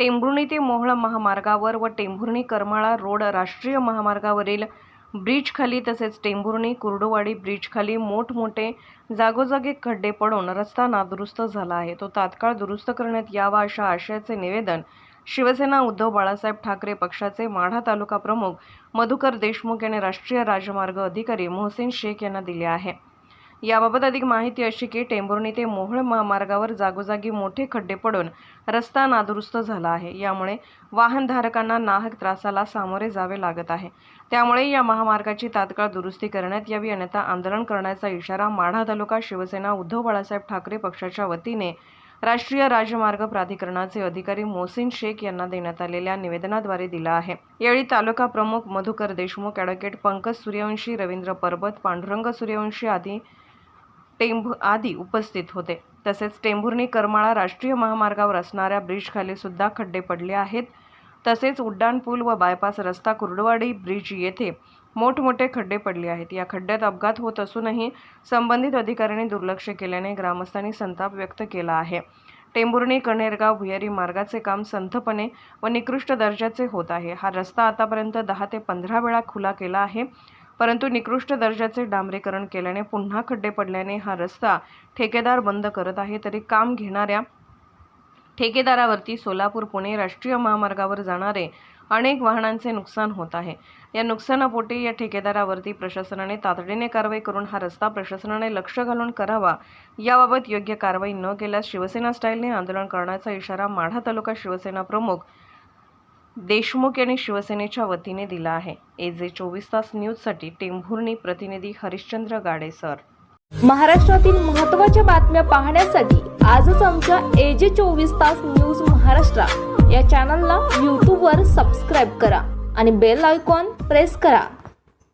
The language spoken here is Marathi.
टेंभुर्णी ते मोहळ महामार्गावर व टेंभुर्णी करमाळा रोड राष्ट्रीय महामार्गावरील ब्रिजखाली तसेच टेंभुर्णी कुर्डुवाडी ब्रिजखाली मोठमोठे जागोजागी खड्डे पडून रस्ता नादुरुस्त झाला आहे. तो तात्काळ दुरुस्त करण्यात यावा अशा आशयाचे निवेदन शिवसेना उद्धव बाळासाहेब ठाकरे पक्षाचे माढा तालुका प्रमुख मधुकर देशमुख यांनी राष्ट्रीय राजमार्ग अधिकारी मोहसिन शेख यांना दिले आहे. याबाबत अधिक माहिती अशी की टेंभुर्णी ते मोहोळ महामार्गावर जागोजागी मोठे खड्डे पडून रस्ता नादुरुस्त झाला आहे. यामुळे वाहनधारकांना नाहक त्रासाला सामोरे जावे लागत आहे. त्यामुळे या महामार्गाची तात्काळ दुरुस्ती करण्यात यावी अन्यथा आंदोलन करण्याचा इशारा माढा तालुका शिवसेना उद्धव बाळासाहेब ठाकरे पक्षाच्या वतीने राष्ट्रीय राजमार्ग प्राधिकरणाचे अधिकारी मोहसिन शेख यांना देण्यात आलेल्या निवेदनाद्वारे दिला आहे. यावेळी तालुका प्रमुख मधुकर देशमुख ॲडव्होकेट पंकज सूर्यवंशी रवींद्र परबत पांडुरंग सूर्यवंशी आदी टेंभू आदी उपस्थित होते. तसेच टेंभुर्णी करमाळा राष्ट्रीय महामार्गावर असणाऱ्या ब्रिजखाली सुद्धा खड्डे पडले आहेत. तसेच उड्डाणपूल व बायपास रस्ता कुर्डवाडी ब्रिज येथे मोठमोठे खड्डे पडले आहेत. या खड्ड्यात अपघात होत असूनही संबंधित अधिकाऱ्यांनी दुर्लक्ष केल्याने ग्रामस्थांनी संताप व्यक्त केला आहे. टेंभुर्णी कणेरगाव भुयारी मार्गाचे काम संथपणे व निकृष्ट दर्जाचे होत आहे. हा रस्ता आतापर्यंत दहा ते पंधरा वेळा खुला केला आहे. परंतु निकृष्ट दर्जाचे डांबरीकरण केल्याने पुन्हा खड्डे पडल्याने हा रस्ता ठेकेदार बंद करत आहे. तरी काम घेणाऱ्या ठेकेदारावरती सोलापूर पुणे राष्ट्रीय महामार्गावर जाणारे अनेक वाहनांचे नुकसान होत आहे. या नुकसानापोटी या ठेकेदारावरती प्रशासनाने तातडीने कारवाई करून हा रस्ता प्रशासनाने लक्ष घालून करावा. याबाबत योग्य कारवाई न केल्यास शिवसेना स्टाईलने आंदोलन करण्याचा इशारा माढा तालुका शिवसेना प्रमुख देशमुख यांनी शिवसेनेच्या वतीने दिला आहे. ए जे चोवीस तास न्यूजसाठी टेंभुर्णी प्रतिनिधी हरिश्चंद्र गाडे सर. महाराष्ट्रातील महत्त्वाच्या बातम्या पाहण्यासाठी आजच आमच्या एजे चोवीस तास न्यूज महाराष्ट्र या चॅनलला यूट्यूबवर सबस्क्राईब करा आणि बेल आयकॉन प्रेस करा.